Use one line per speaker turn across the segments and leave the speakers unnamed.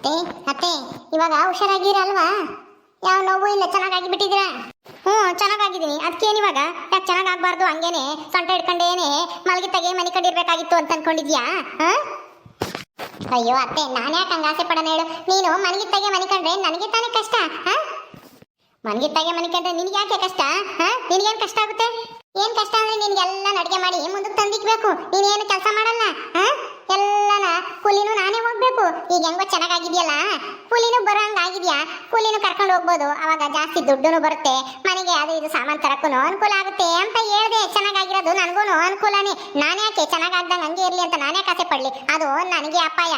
ಅತ್ತೆ ಅತ್ತೆ, ಇವಾಗ ಹುಷಾರಾಗಿರಲ್ವಾ? ಯಾವ ನೋವು ಇಲ್ಲ ಚೆನ್ನಾಗಾಗಿ ಬಿಟ್ಟಿದ್ದೀರಾ ಹ್ಞೂ, ಚೆನ್ನಾಗಾಗಿದ್ದೀನಿ. ಅದಕ್ಕೇನು ಇವಾಗ? ಯಾಕೆ ಚೆನ್ನಾಗಾಗಬಾರ್ದು? ಹಂಗೇನೆ, ಸೊಂಟ ಹಿಡ್ಕೊಂಡೇನೆ ಮಲಗಿತ್ತಾಗೆ ಮನೆ ಕಂಡಿರ್ಬೇಕಾಗಿತ್ತು ಅಂತ ಅನ್ಕೊಂಡಿದ್ಯಾ? ಹಾ? ಅಯ್ಯೋ ಅತ್ತೆ, ನಾನು ಯಾಕೆ ಹಂಗೆ ಆಸೆ ಪಡೋಣ ಹೇಳು. ನೀನು ಮನಗಿತ್ತಾಗೆ ಮನೆ ಕಂಡ್ರೆ ನನಗೆ ತಾನೇ ಕಷ್ಟ, ಹಾ? ಮನಗಿತ್ತಾಗೆ ಮನೆ ಕಂಡ್ರೆ ನಿನಗೆ ಯಾಕೆ ಕಷ್ಟ, ಹಾ? ನಿನಗೇನು ಕಷ್ಟ ಆಗುತ್ತೆ? ಏನು ಕಷ್ಟ ಅಂದ್ರೆ ನಿನ್ಗೆಲ್ಲ ಅಡುಗೆ ಮಾಡಿ ಮುಂದಕ್ಕೆ ತಂದಿಕ್ಬೇಕು. ನೀನೇನು ಕೆಲಸ ಮಾಡಲ್ಲ, ಹಾ? ಎಲ್ಲನ ಕೂಲಿನೂ ನಾನೇ ಹೋಗ್ಬೇಕು. ಈಗ ಹೆಂಗೋ ಚೆನ್ನಾಗಾಗಿದ್ಯಲ್ಲ? ಕೂಲಿನೂ ಬರೋ ಹಂಗಾಗಿದೆಯಾ ಕೂಲಿನೂ ಕರ್ಕೊಂಡು ಹೋಗ್ಬೋದು. ಅವಾಗ ಜಾಸ್ತಿ ದುಡ್ಡು ಬರುತ್ತೆ. ಮನೆಗೆ ಅದು ಇದು ಸಾಮಾನು ತರಕ್ಕೂ ಅನುಕೂಲ ಆಗುತ್ತೆ ಅಂತ ಹೇಳ್ದೆ. ಚೆನ್ನಾಗಾಗಿರೋದು ನನಗೂ ಅನುಕೂಲನೇ. ನಾನೇ ಯಾಕೆ ಚೆನ್ನಾಗಾಗ್ದಂಗೆ ಹಂಗೆ ಇರಲಿ ಅಂತ ನಾನೇ ಕಾಸೆ ಪಡಲಿ? ಅದು ನನಗೆ ಅಪಾಯ.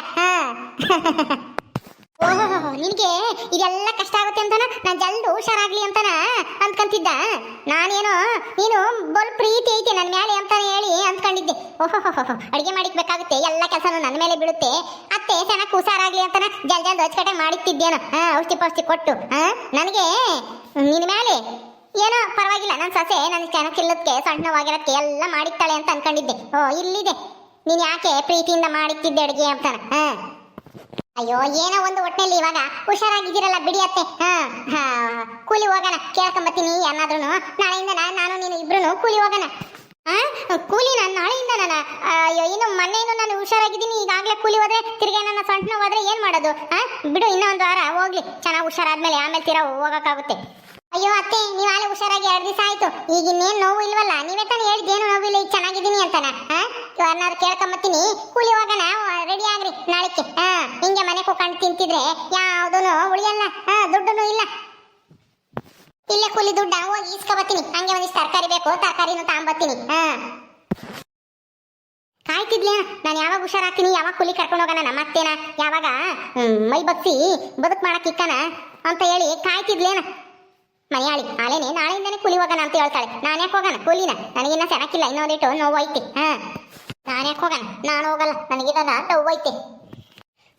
ಓಹೋ ನಿನಗೆ ಇದೆಲ್ಲ ಕಷ್ಟ ಆಗುತ್ತೆ ಅಂತನ? ನಾನು ಜಲ್ದು ಹುಷಾರಾಗ್ಲಿ ಅಂತನ? ಅಂದ್ಕಂತಿದ್ದ? ನಾನೇನೋ, ನೀನು ಬಲ್ ಪ್ರೀತಿ ಐತೆ ನನ್ನ ಮೇಲೆ ಅಂತಾನೆ ಹೇಳಿ. ಓಹೋ ಅಡಿಗೆ ಮಾಡಿಕ್ಬೇಕಾಗುತ್ತೆ ಎಲ್ಲ ಕೆಲಸನೂ ನನ್ನ ಮೇಲೆ ಬಿಡುತ್ತೆ ಅತ್ತೆ ಚೆನ್ನಾಗಿ ಹುಷಾರಾಗ್ಲಿ ಅಂತನ ಜಲ್ ಜಲ್ ದೊಚ್ಚಕಟೆ ಮಾಡಿಕ್ತಿದ್ದೇನೋ ಹಾ ಔಷಧಿ ಪೌಷ್ಟಿ ಕೊಟ್ಟು ನನಗೆ ನಿನ್ನ ಮೇಲೆ ಏನೋ ಪರವಾಗಿಲ್ಲ ನನ್ನ ಸೊಸೆ ನನ್ನ ಚೆನ್ನಾಗಿಲ್ಲದಕ್ಕೆ ಸಣ್ಣವಾಗಿರಕ್ಕೆ ಎಲ್ಲ ಮಾಡಿತ್ತಾಳೆ ಅಂತ ಅನ್ಕೊಂಡಿದ್ದೆ. ಓ, ಇಲ್ಲಿದೆ. ನೀನ್ ಯಾಕೆ ಪ್ರೀತಿಯಿಂದ ಮಾಡಿತ್ತಿದ್ದೆ ಅಡುಗೆ ಅಂತಾನ ಅಯ್ಯೋ, ಏನೋ ಒಂದು ಒಟ್ಟಿನಲ್ಲಿ ಇವಾಗ ಹುಷಾರಾಗಿದ್ದೀರಲ್ಲ ಬಿಡಿಯತ್ತೆ ಹಾ ಹಾ, ಕೂಲಿ ಹೋಗೋಣ, ಕೇಳ್ಕೊಂಬತ್ತೀನಿ ಏನಾದ್ರೂ ನಾಳೆಯಿಂದ ನಾನು, ನೀನು ಇಬ್ರು ಕೂಲಿ ಹೋಗೋಣ. ಕೂಲಿ ನಾನು ನಾಳೆಯಿಂದ ನಾನು ಅಯ್ಯೋ, ಇನ್ನು ಮೊನ್ನೆಯಿಂದ ನಾನು ಹುಷಾರಾಗಿದ್ದೀನಿ. ಈಗಾಗಲೇ ಕೂಲಿ ಹೋದ್ರೆ ತಿರ್ಗಿ ನನ್ನ ಸೊಂಟ ಹೋದ್ರೆ ಏನ್ ಮಾಡೋದು? ಬಿಡು, ಇನ್ನೂ ಒಂದು ವಾರ, ಹೋಗ್ಲಿ. ಚೆನ್ನಾಗಿ ಹುಷಾರಾದ್ಮೇಲೆ ಆಮೇಲೆ ತೀರಾ ಹೋಗೋಕ್ಕಾಗುತ್ತೆ. ಅಯ್ಯೋ, ಅತ್ತೆ, ನೀವು ಆಲೆ ಹುಷಾರಾಗಿ ಎರಡು ದಿವಸ ಆಯ್ತು. ಈಗ ಇನ್ನೇನು ನೋವು ಇಲ್ವಲ್ಲ? ನೀವೇ ತಾನೇ ಹೇಳಿದ್ದು ಏನು ನೋವಿಲ್ಲ ಈಗ ಚೆನ್ನಾಗಿದ್ದೀನಿ ಅಂತಾನ? ಯಾರನ್ನಾರು ಕೇಳ್ಕೊಂಬತ್ತೀನಿ. ಕೂಲಿ ಹೋಗೋಣ ರೆಡಿ ಆಗ್ರಿ. ನಾಳೆಗೆ ಹಾ ಹಿಂಗೆ ಮನೆ ಕೂಕಂಡು ತಿಂತಿದ್ರೆ ಯಾವುದೂ ಉಳಿಯಲ್ಲ. ಹಾ ದುಡ್ಡು ಇಲ್ಲ. ಇಲ್ಲೇ ಕೂಲಿ ದುಡ್ಡ ಹೋಗಿ ಇಸ್ಕೊಬತ್ತೀನಿ ಹಂಗೆ ಒಂದಿಷ್ಟು ತರಕಾರಿ ಬೇಕು, ತರಕಾರಿನೂ ತಗೊಂಬತ್ತೀನಿ ಹಾ ಕಾಯ್ತಿದ್ಲೇನ ನಾನು ಯಾವಾಗ ಹುಷಾರಾಗ್ತೀನಿ? ಯಾವಾಗ ಕೂಲಿ ಕರ್ಕೊಂಡು ಹೋಗೋಣ? ನಮ್ಮ ಅತ್ತೇನ ಯಾವಾಗ ಮೈ ಬಗ್ಸಿ ಬದುಕ್ ಮಾಡಕ್ ಇಕ್ಕನ ಅಂತ ಹೇಳಿ ಕಾಯ್ತಿದ್ಲೇನ ಮನೆಯಾಳಿ ಆಲೇನೆ ನಾಳೆಯಿಂದನೇ ಕೂಲಿ ಹೋಗೋಣ ಅಂತ ಹೇಳ್ತಾಳೆ. ನಾನು ಯಾಕೆ ಹೋಗೋಣ? ಕೂಲಿನ? ನನಗಿನ್ನ ಸೆನಕ್ಕಿಲ್ಲ ಇನ್ನೊಂದಿಟ್ಟು ನೋವು ಐತಿ. ಹಾ ನಾನು ಯಾಕೆ ಹೋಗೋಣ? ನಾನು ಹೋಗಲ್ಲ. ನನಗಿದ್ದಾನ ನೋವು ಐತೆ.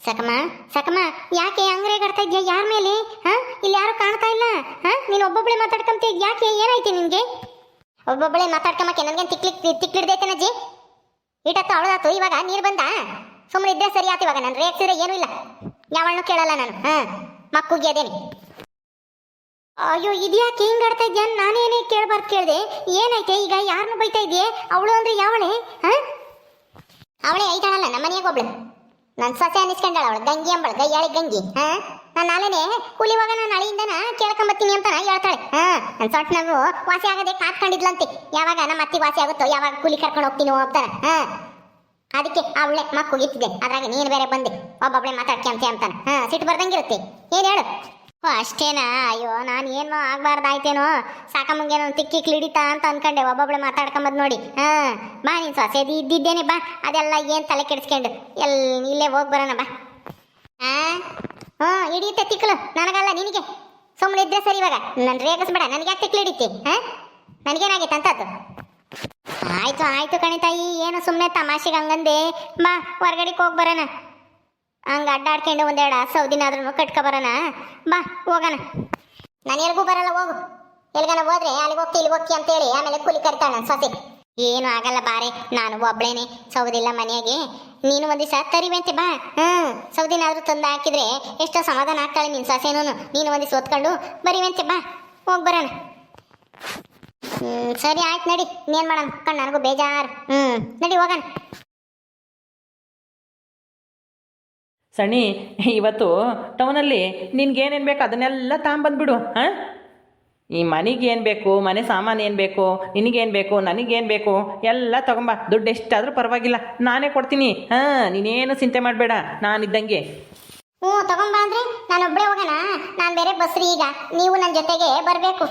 ಸಕಮ್ಮ ಸಕಮ, ಯಾಕೆ ಅಂಗ್ರೆ ಗಡ್ತಾ ಇದ್ಯಾ ಯಾರ ಮೇಲೆ? ಹಾ? ಇಲ್ಲಿ ಯಾರು ಕಾಣ್ತಾ ಇಲ್ಲ? ಹಾ? ನೀನು ಒಬ್ಬೊಬ್ಬಳೆ ಮಾತಾಡ್ಕೊಂತ ಯಾಕೆ ಏನಾಯ್ತು ನಿನ್ಗೆ? ಒಬ್ಬೊಬ್ಬಳೆ ಮಾತಾಡ್ಕೊಂಬಕ್ಕೆ ನನಗೆ ತಿಕ್ಲಿಕ್ ತಿಕ್ಲಿಡ್ದೈತೆ ಅಜ್ಜಿ? ಈಟತ್ತು ಅವಳದಾತು, ಇವಾಗ ನೀರು ಬಂದ? ಸುಮ್ಮನೆ ಇದ್ದೆ ಸರಿ ಆತು ಇವಾಗ, ನಾನು ರೇಗ್ಸಿದ್ರೆ ಏನು ಇಲ್ಲ. ಯಾವಣ್ಣು ಕೇಳಲ್ಲ ನಾನು, ಹಾ? ಮಕ್ಕುಗೆ ಅದೇನಿ. ಅಯ್ಯೋ, ಇದ್ಯಾಕೆ ಹಿಂಗ್ ಆಡ್ತಾ ಇದ್ಯಾ? ನಾನೇನೇ ಕೇಳಬಾರ್ದು ಕೇಳಿದೆ. ಏನೈತೆ ಈಗ? ಯಾರನ್ನು ಬೈತಾ ಇದೆಯೇ? ಅವಳು ಅಂದ್ರೆ ಯಾವಳೆ? ಹಾ? ಅವಳೇ ಐತಾಳಲ್ಲ ನಮ್ಮ ಮನೆಗೆ ಒಬ್ಳು. ನನ್ನ ಸೊಸೆ ಅನಿಸ್ಕೊಂಡಳ ಅವಳು, ಗಂಗಿ ಅಂಬಳು, ಗೈಯಾಳಿ ಗಂಗಿ ಹಾ ನಾನು ನಾಳೆನೆ ಕೂಲಿವಾಗ ನಾನು ನಾಳೆಯಿಂದನ ಕೇಳ್ಕೊಂಬತ್ತೀನಿ ಅಂತ ಹೇಳ್ತಾಳೆ ಹಾ ನನ್ನ ಸೊಟ್ ನಾವು ವಾಸಿ ಆಗದೆ ಕಾತ್ಕೊಂಡಿದ್ಲಂತೆ ಯಾವಾಗ ನಮ್ಮ ಅತ್ತಿ ವಾಸಿ ಆಗುತ್ತೋ, ಯಾವಾಗ ಕೂಲಿ ಕರ್ಕೊಂಡು ಹೋಗ್ತೀನೋ ಅಂತಾನೆ ಹಾ ಅದಕ್ಕೆ ಅವಳೆ ಮಕ್ಕುಗಿತ್ತಿದೆ ಅದ್ರಾಗ ನೀನು ಬೇರೆ ಬಂದೆ, ಒಬ್ಬೊಬ್ಳೆ ಮಾತಾಡ್ಕೊಂತೆ ಅಂತಾನೆ ಹಾ ಸಿಟ್ಟು ಬರ್ದಂಗಿರುತ್ತೆ. ಏನು ಹೇಳು? ಓ, ಅಷ್ಟೇನಾ? ಅಯ್ಯೋ, ನಾನು ಏನೋ ಆಗ್ಬಾರ್ದಾಯ್ತೇನೋ. ಸಾಕಮ್ಮಂಗೇನೋ ತಿಕ್ಕಿ ಕ್ಲಿಡಿತಾ ಅಂತ ಅನ್ಕೊಂಡೆ, ಒಬ್ಬೊಬ್ಳೆ ಮಾತಾಡ್ಕೊಂಬದ್ ನೋಡಿ. ಹಾ, ಬಾ ನೀನು ಸೊಸೆದಿ ಇದ್ದಿದ್ದೇನೆ, ಬಾ. ಅದೆಲ್ಲ ಏನು ತಲೆ ಕೆಡಿಸ್ಕೊಂಡು? ಎಲ್, ಇಲ್ಲೇ ಹೋಗಿ ಬರೋಣ, ಬಾ. ಹಾ ಹ್ಞೂ, ಹಿಡಿಯುತ್ತೆ ತಿಕ್ಕಲು. ನನಗಲ್ಲ, ನಿನಗೆ. ಸುಮ್ಮನೆ ಇದ್ರೆ ಸರಿ ಇವಾಗ. ನನ್ನ ರೇಗಿಸ್ಬೇಡ. ನನಗೆ ಯಾಕೆ ತಿಕ್ಲು ಹಿಡಿತಿ? ಹಾ? ನನಗೇನಾಗಿತ್ತು ಅಂತದ್ದು ಆಯ್ತು ಆಯ್ತು ಕಣಿತಾಯಿ ಏನು ಸುಮ್ಮನೆ ತಮಾಷೆಗೆ ಹಂಗಂದೆ. ಬಾ, ಹೊರ್ಗಡೆಗೆ ಹೋಗಿ ಬರೋಣ. ಹಂಗೆ ಅಡ್ಡಾಡ್ಕೊಂಡು ಒಂದೆರಡು ಸೌದಿನಾದ್ರೂ ಕಟ್ಕೊ ಬರೋಣ. ಬಾ, ಹೋಗೋಣ. ನಾನು ಎಲ್ಗೂ ಬರಲ್ಲ, ಹೋಗು. ಎಲ್ಗನ ಹೋದ್ರೆ ಅಲ್ಲಿಗೆ ಹೋಗ್ತಿ ಇಲ್ಲಿ ಹೋಗ್ತಿ ಅಂತೇಳಿ ಆಮೇಲೆ ಕೂಲಿ ಕರಿತಾಳೆ ಸೊಸೆ. ಏನು ಆಗಲ್ಲ ಬಾರೆ, ನಾನು ಒಬ್ಳೇನೆ. ಸೌದಿಲ್ಲ ಮನೆಯಾಗೆ. ನೀನು ಒಂದು ದಿವಸ ತರಿವಂತೆ, ಬಾ. ಹ್ಞೂ ಸೌದಿನಾದರೂ ತಂದು ಹಾಕಿದ್ರೆ ಎಷ್ಟೋ ಸಮಾಧಾನ ಆಗ್ತಾಳೆ ನಿನ್ನ ಸೊಸೆನೂ ನೀನು ಒಂದು ದಿವಸ ಓದ್ಕೊಂಡು ಬರಿವಂತೆ, ಬಾ. ಹೋಗಿ ಬರೋಣ. ಹ್ಞೂ ಸರಿ, ಆಯ್ತು ನಡಿ. ಇನ್ನೇನು ಮಾಡೋಣ? ಕಣ್ಣು ನನಗೂ ಬೇಜಾರು. ಹ್ಞೂ ನಡಿ, ಹೋಗೋಣ.
ಸಣ್ಣಿ ಇವತ್ತು ಟೌನಲ್ಲಿ ನಿನ್ಗೇನೇನು ಬೇಕು ಅದನ್ನೆಲ್ಲ ತಾಂಬಂದ್ಬಿಡು ಹಾಂ? ಈ ಮನೆಗೆ ಏನು ಬೇಕು ಮನೆ ಸಾಮಾನು ಏನು ಬೇಕು ನಿನಗೇನು ಬೇಕು ನನಗೇನು ಬೇಕು ಎಲ್ಲ ತಗೊಂಬ. ದುಡ್ಡು ಎಷ್ಟಾದರೂ ಪರವಾಗಿಲ್ಲ. ನಾನೇ ಕೊಡ್ತೀನಿ ಹಾಂ? ನೀನೇನು ಚಿಂತೆ ಮಾಡಬೇಡ ನಾನಿದ್ದಂಗೆ.
ಹ್ಞೂ ತಗೊಂಬ ಅಂದ್ರೆ ನಾನು ಒಬ್ಬಳೇ ಹೋಗೋಣ. ನಾನು ಬೇರೆ ಬಸ್ರಿ ಈಗ. ನೀವು ನನ್ನ ಜೊತೆಗೆ ಬರಬೇಕು.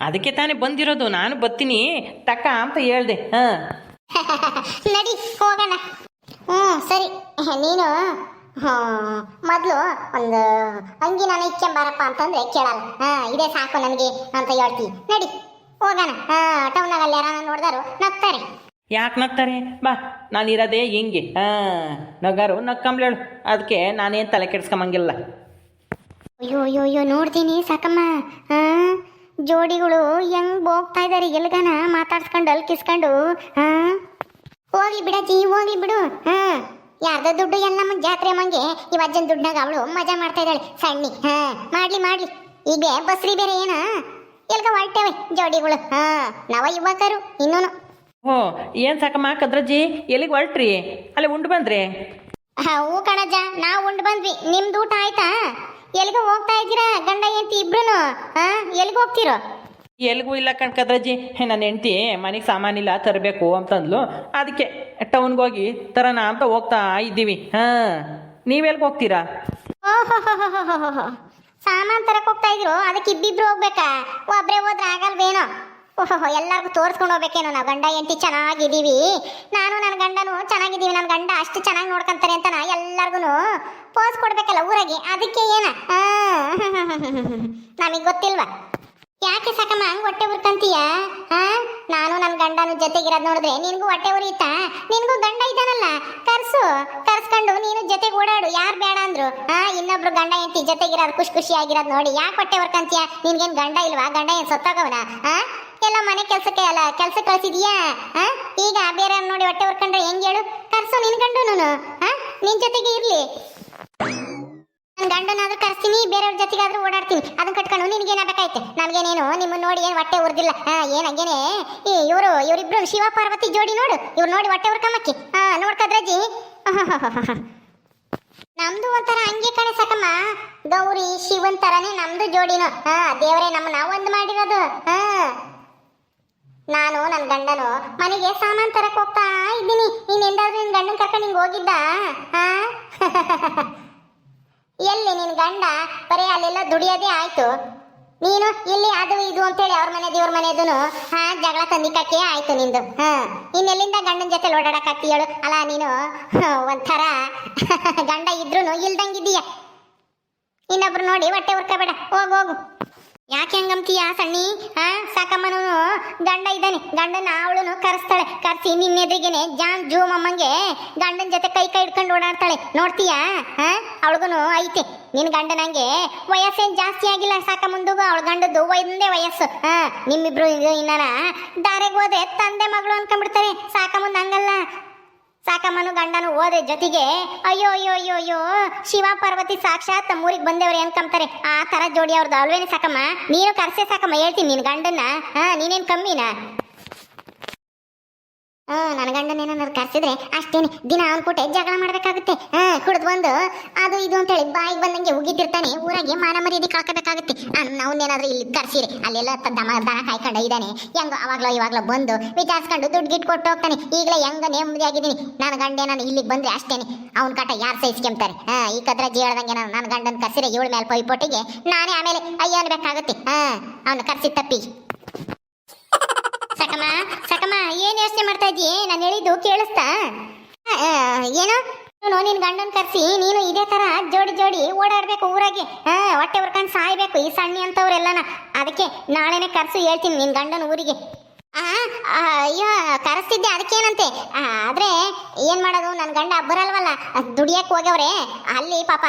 ಅದಕ್ಕೆ ತಾನೇ ಬಂದಿರೋದು ನಾನು ಬರ್ತೀನಿ. ತಕ್ಕ ಅಂತ ಹೇಳ್ದೆ ಹಾಂ?
ನಡಿ ಹೋಗೋಣ. ಹ್ಞೂ ಸರಿ. ನೀನು ಹ್ಞೂ ಮೊದಲು ಒಂದು ಅಂಗಿ ನಾನು ಬಾರಪ್ಪ ಅಂತಂದ್ರೆ ಕೇಳಲ್ಲ. ಹಾಂ ಇದೇ ಸಾಕು ನನಗೆ ಅಂತ ಹೇಳ್ತಿ. ನಡಿ ಹೋಗೋಣ. ಹಾಂ ಟೌನಾಗಲ್ಲಿ ಯಾರನ್ನ ನೋಡಿದಾರು ನಗ್ತಾರೆ.
ಯಾಕೆ ನಗ್ತಾರೆ? ಬಾ ನಾನು ಇರೋದೇ ಹಿಂಗೆ. ಹಾಂ ನಗಾರು ನಕ್ಕಂಬ್ಲೇಳು. ಅದಕ್ಕೆ ನಾನೇನು ತಲೆ ಕೆಡ್ಸ್ಕೊಂಬಂಗಿಲ್ಲ
ಅಯ್ಯೋ ಅಯ್ಯೋ ಅಯ್ಯೋ ನೋಡ್ತೀನಿ ಸಾಕಮ್ಮ. ಹಾಂ ಜೋಡಿಗಳು ಹೆಂಗ್ ಹೋಗ್ತಾ ಇದಾರೆ ಎಲ್ಗನ ಮಾತಾಡ್ಸ್ಕೊಂಡು ಅಲ್ಕಿಸ್ಕೊಂಡು. ಹಾ. ಹೋಗ್ಲಿ ಬಿಡಜ್ಜಿ ಹೋಗ್ಲಿ ಬಿಡು. ಹಾ. ಯಾರ್ದ ದುಡ್ಡು ಎಲ್ಲ ನಮ್ಮ ಜಾತ್ರೆ ಮಂಗೆ. ಈ ಅಜ್ಜನ್ ದುಡ್ಡಾಗ ಅವಳು ಮಜಾ ಮಾಡ್ತಾ ಇದ್ದಾಳೆ. ಸಣ್ಣಿ. ಹಾ ಮಾಡ್ಲಿ ಮಾಡ್ಲಿ. ಈಗ ಬಸ್ರಿ ಬೇರೆ ಏನ? ಎಲ್ಗ ಹೊರಟೇವೆ ಜೋಡಿಗಳು. ಹ ನಾವ ಯುವಕರು ಇನ್ನೂನು.
ಓ ಏನು ಸಾಕಮ್ಮ ಕದ್ರಜ್ಜಿ? ಎಲ್ಲಿಗೆ ಹೊರಟ್ರಿ? ಅಲ್ಲಿ ಉಂಡು ಬಂದ್ರಿ?
ಹೂ ಕಣಜ್ಜ ನಾವು ಉಂಡು ಬಂದ್ವಿ. ನಿಮ್ದು ಊಟ ಆಯ್ತಾ? ಎಲ್ಗ ಹೋಗ್ತಾ ಇದ್ದೀರಾ ಗಂಡ ಹೆಂಡತಿ ಇಬ್ರು ಹ ಎಲ್ಗ ಹೋಗ್ತಿರೋ?
ಎಲ್ಲಿಗೂ ಇಲ್ಲ ಕಣ್ಕದ್ರಜ್ಜಿ ನನ್ನ ಹೆಂಡತಿ ಮನೆಗೆ ಸಾಮಾನಿಲ್ಲ ತರಬೇಕು ಅಂತಂದ್ಲು ಅದಕ್ಕೆ ಟೌನ್ಗೆ ಹೋಗಿ ತರೋಣ ಅಂತ ಹೋಗ್ತಾ ಇದ್ದೀವಿ ಹಾಂ ನೀವೆಲ್ಗೆ ಹೋಗ್ತೀರಾ
ಸಾಮಾನು ಸಾಮಾನ್ ತರಕ್ ಹೋಗ್ತಾ ಇದ್ರು ಅದಕ್ಕೆ ಇಬ್ಬಿಬ್ರು ಹೋಗ್ಬೇಕಾ ಒಬ್ಬರೇ ಹೋದ್ರೆ ಆಗಲ್ವೇನೋ ಓಹೋ ಎಲ್ಲಾರ್ಗು ತೋರಿಸ್ಕೊಂಡು ಹೋಗ್ಬೇಕೇನೋ ನಾವು ಗಂಡ ಹೆಂಡತಿ ಚೆನ್ನಾಗಿದ್ದೀವಿ ನಾನು ನನ್ನ ಗಂಡನು ಚೆನ್ನಾಗಿದ್ದೀವಿ ನನ್ನ ಗಂಡ ಅಷ್ಟು ಚೆನ್ನಾಗಿ ನೋಡ್ಕೊಂತಾರೆ ಅಂತ ನಾ ಎಲ್ಲಾರ್ಗು ಪೋಸ್ ಕೊಡ್ಬೇಕಲ್ಲ ಊರಾಗೆ ಅದಕ್ಕೆ ಏನ ನಮಗೆ ಗೊತ್ತಿಲ್ವಾ ಯಾಕೆ ಸಾಕಮ್ಮ ಹಂಗ್ ಹೊಟ್ಟೆ ಉರ್ಕಂತೀಯ? ನಾನು ನನ್ನ ಗಂಡನ ಜೊತೆಗಿರೋದು ನೋಡಿದ್ರೆ ನಿನ್ಗೂ ಹೊಟ್ಟೆ ಉರಿಯುತ್ತಾ? ನಿನ್ಗೂ ಗಂಡ ಇದ್ದಾನಲ್ಲ. ಕರ್ಸು. ಕರ್ಸ್ಕೊಂಡು ನೀನು ಜೊತೆಗೆ ಓಡಾಡು. ಯಾರು ಬೇಡ ಅಂದ್ರು. ಆ ಇನ್ನೊಬ್ರು ಗಂಡ ಹೆಂಡತಿ ಜೊತೆಗಿರೋದು ಖುಷಿ ಖುಷಿಯಾಗಿರೋದು ನೋಡಿ. ಯಾಕೆ ಹೊಟ್ಟೆ ಉರ್ಕಂತೀಯ? ನಿನ್ಗೇನ್ ಗಂಡ ಇಲ್ವಾ? ಗಂಡ ಏನ್ ಸತ್ತೋಗವನ? ಹಾ? ಎಲ್ಲ ಮನೆ ಕೆಲ್ಸಕ್ಕೆ ಅಲ್ಲ ಕೆಲ್ಸ ಕಳ್ಸಿದ್ಯಾ? ಹಾ? ಈಗ ಬೇರೆ ನೋಡಿ ಹೊಟ್ಟೆ ಉರ್ಕೊಂಡ್ರೆ ಹೆಂಗ್ ಹೇಳು? ಕರ್ಸು ನಿನ್ ನಾನು ಹಾ? ನಿನ್ ಜೊತೆಗೆ ಇರ್ಲಿ. ಗಂಡನಾದ್ರೂ ಕರ್ಸ್ತೀನಿ, ಬೇರೆಯವ್ರ ಜೊತೆಗಾದ್ರೂ ಓಡಾಡ್ತೀನಿ. ಅದನ್ನ ಕಟ್ಕೊಂಡು ನಿನಗೇನಾಗಬೇಕೈತೆ ನನಗೇನೇನು? ನಿಮ್ಮ ನೋಡಿ ಏನು ಹೊಟ್ಟೆ ಉರ್ದಿಲ್ಲ. ಏನಾಗೇನೆ ಈ ಇವರು, ಇವರಿಬ್ರು ಶಿವ ಪಾರ್ವತಿ ಜೋಡಿ ನೋಡು. ಇವ್ರು ನೋಡಿ ಹೊಟ್ಟೆ ಉರ್ಕಮ್ಮಕ್ಕಿ. ಹಾ ನೋಡ್ಕದ್ರಜ್ಜಿ ನಮ್ದು ಒಂಥರ ಹಂಗೆ ಕಣೆ ಸಾಕಮ್ಮ. ಗೌರಿ, ಶಿವನ್ ತರನೇ ನಮ್ದು ಜೋಡಿನು. ಹಾ ದೇವರೇ ನಮ್ಮನ್ನ ಒಂದು ಮಾಡಿರೋದು. ಹಾ ನಾನು ನನ್ನ ಗಂಡನು ಮನೆಗೆ ಸಾಮಾನ್ ತರಕ್ ಹೋಗ್ತಾ ಇದ್ದೀನಿ. ನೀನ್ ಎಂದಾದ್ರೂ ನಿನ್ ಗಂಡನ್ ಕರ್ಕೊಂಡು ಹಿಂಗ್ ಹೋಗಿದ್ದ? ಹಾ ಎಲ್ಲಿ ನಿನ್ ಗಂಡ? ಬರೀ ಅಲ್ಲೆಲ್ಲ ದುಡಿಯೋದೇ ಆಯ್ತು. ನೀನು ಇಲ್ಲಿ ಅದು ಇದು ಅಂತೇಳಿ ಅವ್ರ ಮನೆ ದೇವ್ರ ಮನೆದೂ ಹಾ, ಜಗಳ ತಂದಿಕಕ್ಕೆ ಆಯ್ತು ನಿಂದು. ಹಾ, ಇನ್ನೆಲ್ಲಿಂದ ಗಂಡನ ಜೊತೆ ಹೇಳು ಅಲ್ಲ ನೀನು? ಒಂಥರ. ಗಂಡ ಇದ್ರೂ ಇಲ್ದಂಗಿದೀಯ ಇನ್ನೊಬ್ರು ನೋಡಿ ಹೊಟ್ಟೆ ಉರ್ಕೋಬೇಡ. ಹೋಗು ಹೋಗು. ಯಾಕೆ ಹಂಗಂತೀಯ ಸಣ್ಣಿ? ಹಾ ಸಾಕಮ್ಮನು ಗಂಡ ಇದ್ದಾನೆ. ಗಂಡನ ಅವಳು ಕರೆಸ್ತಾಳೆ. ಕರ್ಸಿ ನಿನ್ನೆದ್ರಿಗೇನೆ ಜಾನ್ ಜೂ ಅಮ್ಮಂಗೆ ಗಂಡನ ಜೊತೆ ಕೈ ಕೈ ಹಿಡ್ಕೊಂಡು ಓಡಾಡ್ತಾಳೆ. ನೋಡ್ತೀಯಾ? ಹಾ ಅವಳಿಗೂ ಐತೆ. ನಿನ್ ಗಂಡನಂಗೆ ವಯಸ್ಸೇನ್ ಜಾಸ್ತಿ ಆಗಿಲ್ಲ ಸಾಕ ಮುಂದುಗು ಅವಳ ಗಂಡದ್ದು ಒಂದೇ ವಯಸ್ಸು. ಹಾ ನಿಮ್ಮಿಬ್ರು ದಾರಿಗೆ ದಾರೆಗೆ ಹೋದ್ರೆ ತಂದೆ ಮಗಳು ಅನ್ಕೊಂಡ್ಬಿಡ್ತಾರೆ. ಸಾಕ ಮುಂದೆ ಹಂಗಲ್ಲ. ಸಾಕಮ್ಮನು ಗಂಡನು ಹೋದೆ ಜೊತೆಗೆ, ಅಯ್ಯೋ ಅಯ್ಯೋ ಅಯ್ಯೋ ಅಯ್ಯೋ, ಶಿವ ಪಾರ್ವತಿ ಸಾಕ್ಷಾತ್ ನಮ್ಮೂರಿಗೆ ಬಂದೇವ್ರಿ ಕಂಬ್ತಾರೆ ಆ ತರ ಜೋಡಿ ಅವ್ರದ್ದು ಅಲ್ವೇನೆ ಸಾಕಮ್ಮ? ನೀನು ಕರ್ಸೆ ಸಾಕಮ್ಮ, ಹೇಳ್ತೀನಿ ನಿನ್ ಗಂಡನ್ನ. ಹಾ, ನೀನೇನ್ ಕಮ್ಮಿನಾ? ನನ್ನ ಗಂಡನ ಏನಾದ್ರು ಕರ್ಸಿದ್ರೆ ಅಷ್ಟೇನೆ. ದಿನ ಅವ್ನ ಕೂಟ ಜಗಳ ಮಾಡ್ಬೇಕಾಗುತ್ತೆ. ಹಾ ಕುಡ್ದು ಬಂದು ಅದು ಇದು ಅಂತೇಳಿ ಬಾಯಿಗೆ ಬಂದಂಗೆ ಉಗಿತಿರ್ತಾನೆ ಊರಾಗೆ ಮಾನ ಮರ್ಯಾದೆ ಕಳ್ಕೋಬೇಕಾಗುತ್ತೆ. ಅವನ್ನೇನಾದ್ರೂ ಇಲ್ಲಿ ಕರ್ಸಿರಿ. ಅಲ್ಲೆಲ್ಲ ದಮ, ದನ ಕಾಯ್ಕೊಂಡ ಇದ್ದಾನೆ ಹೆಂಗ ಅವಾಗ್ಲೋ ಇವಾಗ್ಲೋ ಬಂದು ವಿಚಾರಿಸ್ಕೊಂಡು ದುಡ್ಡು ಗಿಟ್ಟು ಕೊಟ್ಟು ಹೋಗ್ತಾನೆ. ಈಗಲೇ ಹೆಂಗ ನೆಮ್ಮದಿ ಆಗಿದ್ದೀನಿ. ನನ್ನ ಗಂಡ ನಾನು ಇಲ್ಲಿಗೆ ಬಂದ್ರೆ ಅಷ್ಟೇನೆ. ಅವ್ನ ಕಟ ಯಾರು ಸಹಿಸ್ಕೊಂತಾರೆ ಈ ಕದ್ರ ಜೀವಳದಂಗೆ ನಾನು ನನ್ನ ಗಂಡನ ಕರ್ಸಿರೆ ಇವಳ ಮೇಲೆ ಪೈಪೋಟಿಗೆ ನಾನೇ ಆಮೇಲೆ ಅಯ್ಯ ಅನ್ಬೇಕಾಗುತ್ತೆ. ಅವನು ಅವನ ಕರ್ಸಿ ತಪ್ಪಿ. ಸಕಮ ಸಕಮ ಏನ್ ಯೋಚನೆ ಮಾಡ್ತಾ ಇದೀ ನಾನು ಹೇಳಿದ್ದು ಕೇಳಿಸ್ತಾ? ಏನು? ನೀನು ನಿನ್ ಗಂಡನ್ ಕರ್ಸಿ, ನೀನು ಇದೇ ತರ ಜೋಡಿ ಜೋಡಿ ಓಡಾಡ್ಬೇಕು ಊರಾಗೆ. ಹಾ ಹೊಟ್ಟೆ ಹೊರ್ಕೊಂಡು ಸಾಯ್ಬೇಕು ಈ ಸಣ್ಣ ಅಂತವ್ರೆಲ್ಲನ. ಅದಕ್ಕೆ ನಾಳೆನೆ ಕರ್ಸು, ಹೇಳ್ತೀನಿ ನಿನ್ ಗಂಡನ ಊರಿಗೆ. ಅಯ್ಯೋ, ಕರೆಸ್ತಿದ್ದೆ ಅದಕ್ಕೇನಂತೆ. ಆದ್ರೆ ಏನ್ ಮಾಡೋದು ನನ್ನ ಗಂಡ ಬರಲ್ವಲ್ಲ ದುಡಿಯಕ್ ಹೋಗವ್ರೆ ಅಲ್ಲಿ ಪಾಪ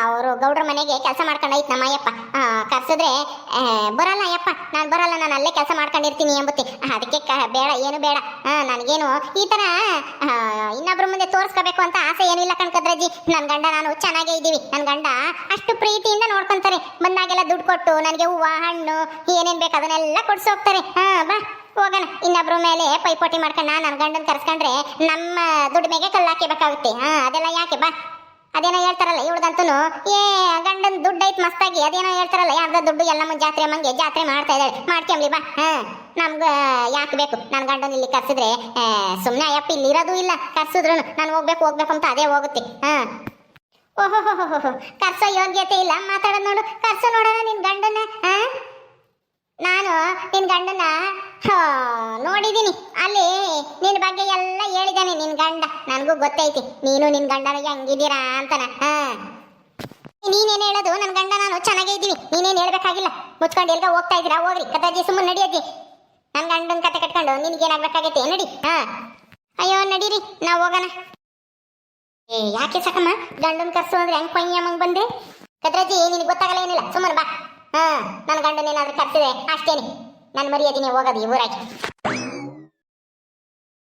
ಅವರು ಗೌಡ್ರ ಮನೆಗೆ ಕೆಲಸ ಮಾಡ್ಕೊಂಡೈತ್ ನಮ್ಮ ಅಯ್ಯಪ್ಪ ಕರ್ಸಿದ್ರೆ ಬರಲ್ಲ ಅಯ್ಯಪ್ಪ, ನಾನು ಬರಲ್ಲ, ನಾನು ಅಲ್ಲೇ ಕೆಲಸ ಮಾಡ್ಕೊಂಡಿರ್ತೀನಿ ಎಂಬುತ್ತೆ ಅದಕ್ಕೆ ಬೇಡ, ಏನು ಬೇಡ. ನನಗೇನು ಈ ತರ ಇನ್ನೊಬ್ರ ಮುಂದೆ ತೋರಿಸ್ಕೋಬೇಕು ಅಂತ ಆಸೆ ಏನಿಲ್ಲ ಕಣ್ಕದ್ರಜ್ಜಿ ನನ್ನ ಗಂಡ, ನಾನು ಚೆನ್ನಾಗೇ ಇದ್ದೀವಿ. ನನ್ನ ಗಂಡ ಅಷ್ಟು ಪ್ರೀತಿಯಿಂದ ನೋಡ್ಕೊಂತಾರೆ. ಬಂದಾಗೆಲ್ಲ ದುಡ್ಡು ಕೊಟ್ಟು, ನನಗೆ ಹೂವು, ಹಣ್ಣು, ಏನೇನ್ ಬೇಕು ಅದನ್ನೆಲ್ಲ ಕೊಡ್ಸೋಗ್ತಾರೆ. ಹಾ ಬಾ. ಹೋಗೋಣ. ಇನ್ನೊಬ್ರ ಮೇಲೆ ಪೈಪೋಟಿ ಮಾಡ್ಕೊಂಡ ನನ್ನ ಗಂಡನ್ ಕರ್ಸ್ಕೊಂಡ್ರೆ ನಮ್ಮ ದುಡಿಮೆಗೆ ಕಲ್ಲು ಹಾಕಿಬೇಕಾಗುತ್ತೆ ಹಾ, ಅದೆಲ್ಲ ಯಾಕೆ? ಬಾ. ಅದೇನೋ ಹೇಳ್ತಾರಲ್ಲ ಇವಳ್ದಂತೂ ಏ, ಗಂಡನ್ ದುಡ್ಡು ಐತೆ ಮಸ್ತಾಗಿ. ಅದೇನೋ ಹೇಳ್ತಾರಲ್ಲ, ಯಾರ್ದ ದುಡ್ಡು ಎಲ್ಲ ಮುಂದೆ ಜಾತ್ರೆ ಮಂಗೆ ಜಾತ್ರೆ ಮಾಡ್ತಾ ಇದ್ದಾಳೆ ಮಾಡ್ಕೊಂಬ್ಲಿ ಬಾ. ಹಾ, ನಮ್ಗ ಯಾಕೆ ಬೇಕು? ನನ್ನ ಗಂಡನ್ ಇಲ್ಲಿ ಕರ್ಸಿದ್ರೆ ಸುಮ್ಮನೆ ಅಯ್ಯಪ್ಪ ಇಲ್ಲಿ ಇರೋದು ಇಲ್ಲ. ಕರ್ಸಿದ್ರು ನಾನು ಹೋಗ್ಬೇಕು ಹೋಗ್ಬೇಕು ಅಂತ ಅದೇ ಹೋಗುತ್ತೆ. ಹಾ. ಓಹೋ ಕರ್ಸೋ ಯೋಗ್ಯತೆ ಇಲ್ಲ. ಮಾತಾಡೋದು ನೋಡು. ಕರ್ಸೋ ನೋಡೋಣ ನಿನ್ ಗಂಡನ ನಾನು ನಿನ್ ಗಂಡನ ಹಾ, ನೋಡಿದೀನಿ. ಅಲ್ಲಿ ನಿನ್ ಬಗ್ಗೆ ಎಲ್ಲ ಹೇಳಿದಾನೆ ನಿನ್ ಗಂಡ. ನನಗೂ ಗೊತ್ತೈತಿ. ನೀನು ನಿನ್ ಗಂಡನಿಗೆ ಹಂಗಿದ್ದೀರಾ ಅಂತನ. ನೀನೇನ್ ಹೇಳೋದು? ನನ್ನ ಗಂಡ ನಾನು ಚೆನ್ನಾಗೇ ಇದ್ದೀನಿ. ನೀನೇನ್ ಹೇಳ್ಬೇಕಾಗಿಲ್ಲ. ಮುಚ್ಕೊಂಡು ಎಲ್ಗ ಹೋಗ್ತಾ ಇದ್ದೀರಾ? ಹೋಗ್ರಿ. ಕದಾಜಿ ಸುಮ್ಮನೆ ನಡಿಯೋದಿ ನನ್ನ ಗಂಡನ ಕತೆ ಕಟ್ಕೊಂಡು ನಿನ್ಗೇನಾಗ್ಬೇಕಾಗೈತೆ? ನಡಿ. ಹಾ. ಅಯ್ಯೋ ನಡೀರಿ. ನಾವು ಹೋಗೋಣ. ಏ ಯಾಕೆ ಸಾಕಮ್ಮ? ಗಂಡನ ಕರ್ಸು ಅಂದ್ರೆ ಹೆಂಗ್ ಕೊಯ್ಯಮ್ಮಂಗ್ ಬಂದೆ? ಕದ್ರಾಜಿ ನಿನಗೆ ಗೊತ್ತಾಗಲ್ಲ ಏನಿಲ್ಲ. ಸುಮ್ಮನೆ ಬಾ. ಹಾ ನನ್ನ ಗಂಡನೇನಾದ್ರೂ ಕರ್ಸಿದೆ ಅಷ್ಟೇನೆ. ನನ್ನ ಮರ್ಯಾದಿನೇ ಹೋಗೋದು ಇವರಾಗಿ